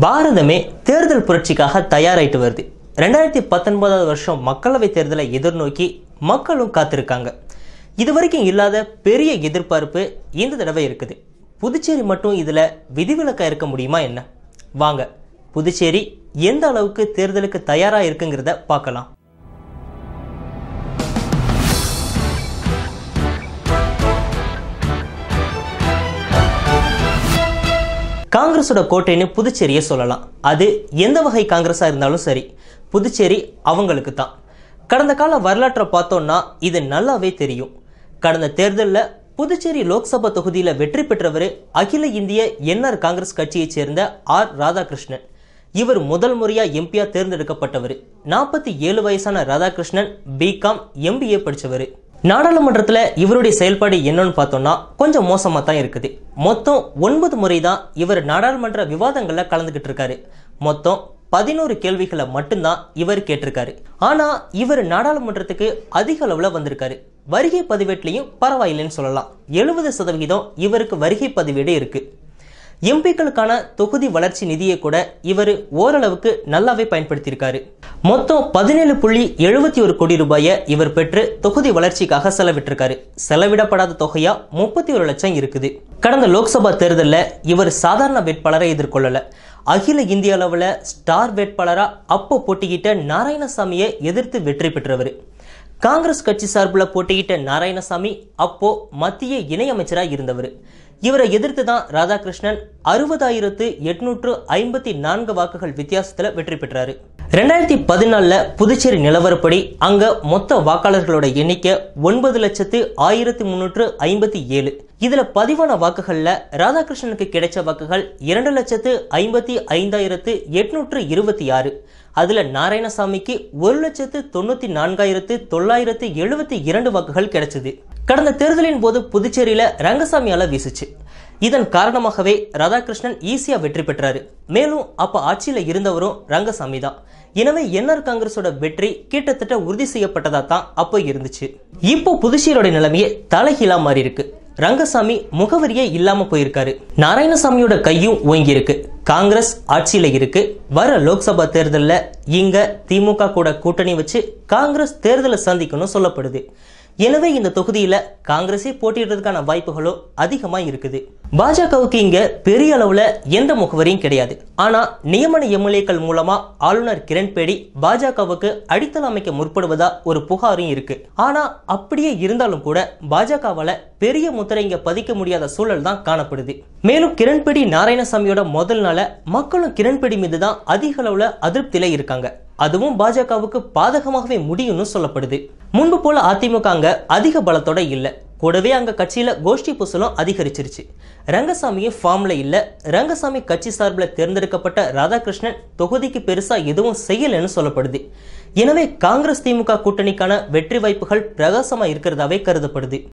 பாரதமே தேர்தல் புரட்சிக்காக தயாராயிட்டு வருது. ரெண்டாயிரத்தி பத்தொன்பதாவது வருஷம் மக்களவை தேர்தலை எதிர்நோக்கி மக்களும் காத்திருக்காங்க. இதுவரைக்கும் இல்லாத பெரிய எதிர்பார்ப்பு இந்த தடவை இருக்குது. புதுச்சேரி மட்டும் இதில் விதிவிலக்கா இருக்க முடியுமா என்ன? வாங்க புதுச்சேரி எந்த அளவுக்கு தேர்தலுக்கு தயாராக இருக்குங்கிறத பார்க்கலாம். காங்கிரஸோட கோட்டைன்னு புதுச்சேரியை சொல்லலாம். அது எந்த வகை காங்கிரஸாக இருந்தாலும் சரி புதுச்சேரி அவங்களுக்கு தான் கடந்த கால வரலாற்றை பார்த்தோம்னா இது நல்லாவே தெரியும். கடந்த தேர்தலில் புதுச்சேரி லோக்சபா தொகுதியில் வெற்றி பெற்றவர் அகில இந்திய என்ஆர் காங்கிரஸ் கட்சியைச் சேர்ந்த ஆர் ராதாகிருஷ்ணன். இவர் முதல் முறையாக எம்பியாக தேர்ந்தெடுக்கப்பட்டவர். நாற்பத்தி ஏழு வயசான ராதாகிருஷ்ணன் பிகாம் எம்பிஏ படித்தவர் நாடாளுமன்றத்தில் இவருடைய செயல்பாடு என்னன்னு பார்த்தோம்னா கொஞ்சம் மோசமாக தான் இருக்குது. மொத்தம் ஒன்பது முறை தான் இவர் நாடாளுமன்ற விவாதங்களில் கலந்துக்கிட்டு இருக்காரு. மொத்தம் பதினோரு கேள்விகளை மட்டும்தான் இவர் கேட்டிருக்காரு. ஆனால் இவர் நாடாளுமன்றத்துக்கு அதிக அளவில் வந்திருக்காரு. வருகை பதிவேட்லையும் பரவாயில்லைன்னு சொல்லலாம். எழுபது சதவிகிதம் இவருக்கு வருகை பதிவேடு இருக்குது எம்பிக்களுக்கான தொகுதி வளர்ச்சி நிதியை கூட இவர் ஓரளவுக்கு நல்லாவே பயன்படுத்தியிருக்காரு. மொத்தம் பதினேழு புள்ளி எழுபத்தி ஒரு கோடி ரூபாயை இவர் பெற்று தொகுதி வளர்ச்சிக்காக செலவிட்டிருக்காரு. செலவிடப்படாத தொகையா முப்பத்தி ஒரு லட்சம் இருக்குது. கடந்த லோக்சபா தேர்தலில் இவர் சாதாரண வேட்பாளரை எதிர்கொள்ளலை. அகில இந்திய அளவில் ஸ்டார் வேட்பாளராக அப்போ போட்டியிட்ட நாராயணசாமியை எதிர்த்து வெற்றி பெற்றவர். காங்கிரஸ் கட்சி சார்பில் போட்டியிட்ட நாராயணசாமி அப்போ மத்திய இணையமைச்சராக இருந்தவர். இவரை எதிர்த்து தான் ராதாகிருஷ்ணன் அறுபதாயிரத்து எட்நூற்று ஐம்பத்தி நான்கு வாக்குகள் வித்தியாசத்தில் வெற்றி பெற்றாரு. ரெண்டாயிரத்தி பதினாலில் புதுச்சேரி நிலவரப்படி அங்க மொத்த வாக்காளர்களோட எண்ணிக்கை ஒன்பது லட்சத்து ஆயிரத்தி முன்னூற்று ஐம்பத்தி ஏழு. இதுல பதிவான வாக்குகள்ல ராதாகிருஷ்ணனுக்கு கிடைச்ச வாக்குகள் இரண்டு லட்சத்து ஐம்பத்தி ஐந்தாயிரத்து எட்நூற்று இருபத்தி ஆறு. அதுல நாராயணசாமிக்கு ஒரு லட்சத்து தொண்ணூத்தி நான்காயிரத்து தொள்ளாயிரத்து எழுபத்தி இரண்டு வாக்குகள் கிடைச்சது. கடந்த தேர்தலின் போது புதுச்சேரியில ரங்கசாமியால வீசுச்சு. இதன் காரணமாகவே ராதாகிருஷ்ணன் ஈஸியா வெற்றி பெற்றாரு. மேலும் அப்ப ஆட்சியில இருந்தவரும் ரங்கசாமி தான் எனவே என்ஆர் காங்கிரஸோட வெற்றி கிட்டத்தட்ட உறுதி செய்யப்பட்டதா தான் அப்போ இருந்துச்சு. இப்போ புதுச்சேரியோட நிலைமையே தலைகீழா மாறி இருக்கு ரங்கசாமி முகவரியே இல்லாம போயிருக்காரு. நாராயணசாமியோட கையும் ஓங்கி இருக்கு காங்கிரஸ் ஆட்சியில இருக்கு. வர லோக்சபா தேர்தலில் இங்க திமுக கூட கூட்டணி வச்சு காங்கிரஸ் தேர்தலை சந்திக்கணும் சொல்லப்படுது. எனவே இந்த தொகுதியில காங்கிரஸே போட்டியிடுறதுக்கான வாய்ப்புகளோ அதிகமா இருக்குது. பாஜகவுக்கு இங்க பெரிய அளவுல எந்த முகவரியும் கிடையாது. ஆனா நியமன எம்எல்ஏக்கள் மூலமா ஆளுநர் கிரண்பேடி பாஜகவுக்கு அடித்தள அமைக்க முற்படுவதா ஒரு புகாரும் இருக்கு. ஆனா அப்படியே இருந்தாலும் கூட பாஜகவால பெரிய முத்திரை இங்க பதிக்க முடியாத சூழல் தான் காணப்படுது. மேலும் கிரண்பேடி நாராயணசாமியோட முதல் நாள மக்களும் கிரண்பேடி மீது தான் அதிக அளவுல அதிருப்தியில இருக்காங்க. அதுவும் பாஜகவுக்கு பாதகமாகவே முடியும்னு சொல்லப்படுது. முன்பு போல அதிமுக அங்க அதிக பலத்தோட இல்லை. கூடவே அங்க கட்சியில கோஷ்டி பூசலும் அதிகரிச்சிருச்சு. ரங்கசாமியும் ஃபார்ம்ல இல்ல. ரங்கசாமி கட்சி சார்பில் தேர்ந்தெடுக்கப்பட்ட ராதாகிருஷ்ணன் தொகுதிக்கு பெருசா எதுவும் செய்யலைன்னு சொல்லப்படுது. எனவே காங்கிரஸ் திமுக கூட்டணிக்கான வெற்றி வாய்ப்புகள் பிரகாசமா இருக்கிறதாவே கருதப்படுது.